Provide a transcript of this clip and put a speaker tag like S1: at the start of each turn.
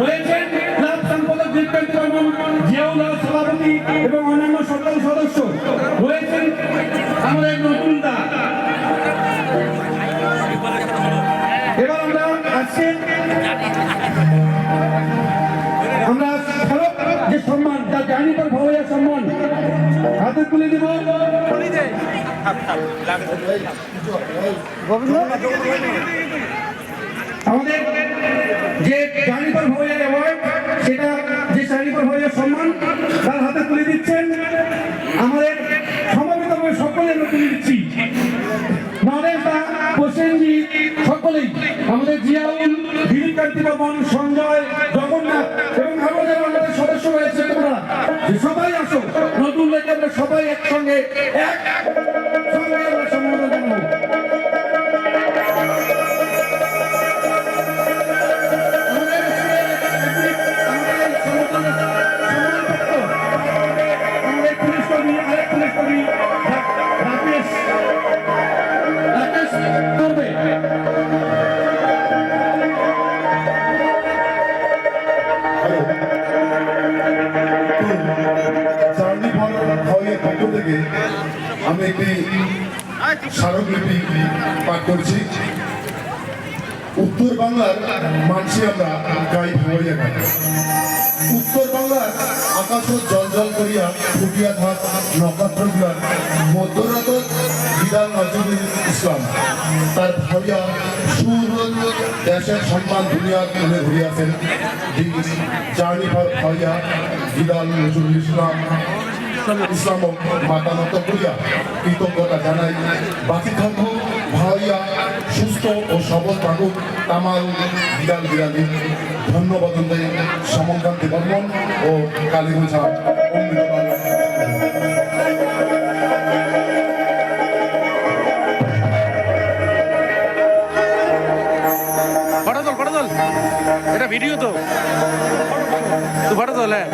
S1: রয়েছেন ক্লাব সম্পাদক দীপকান্ত বর্মন জিয়াউল্লাহ সভাপতি এবং অন্যান্য সকল সদস্য। রয়েছেন আমাদের নতুন দা। এবার আমরা আজকে আমরা যে সম্মান, তার জার্নি পর ভাওয়া সম্মান, হাতে তুলে দেব। আমাদের যে অ্যাওয়ার্ড, সেটা যে জার্নিপর ভৌয়া সম্মান তার হাতে তুলে দিচ্ছেন আমাদের সমবেতভাবে সকলে তুলে দিচ্ছি। সকলেই সঞ্জয় এবং আমাদের সদস্য রয়েছে তোমরা সবাই আসো। সবাই একসঙ্গে এক সঙ্গে
S2: পক্ষ থেকে আমি একটি স্মারকলিপি পাঠ করছি। উত্তর বাংলার মানসি আমরা গাই হাওয়াইয়া গাই উত্তর বাংলার আকাশ জল জল করিয়া ফুটিয়া থাক নক্ষত্রগুলার মধ্যরাত বিধান নজরুল ইসলাম। তার ভাইয়া সুর দেশের সম্মান দুনিয়ার তুলে ঘুরিয়াছেন জার্নি ফর ভাইয়া বিধান নজরুল ইসলাম। ইসলাম মাতানত করিয়া কৃতজ্ঞতা জানাই। বাকি থাকব ভাইয়া সুস্থ ও সবল থাকুক। তামাল বিড়াল, বিড়ালি, ধন্যবাদ সমকান্তি বর্মন ও কালীগুঝা অমৃত
S3: এটা ভিডিও তো। তুই ফটো হ্যাঁ।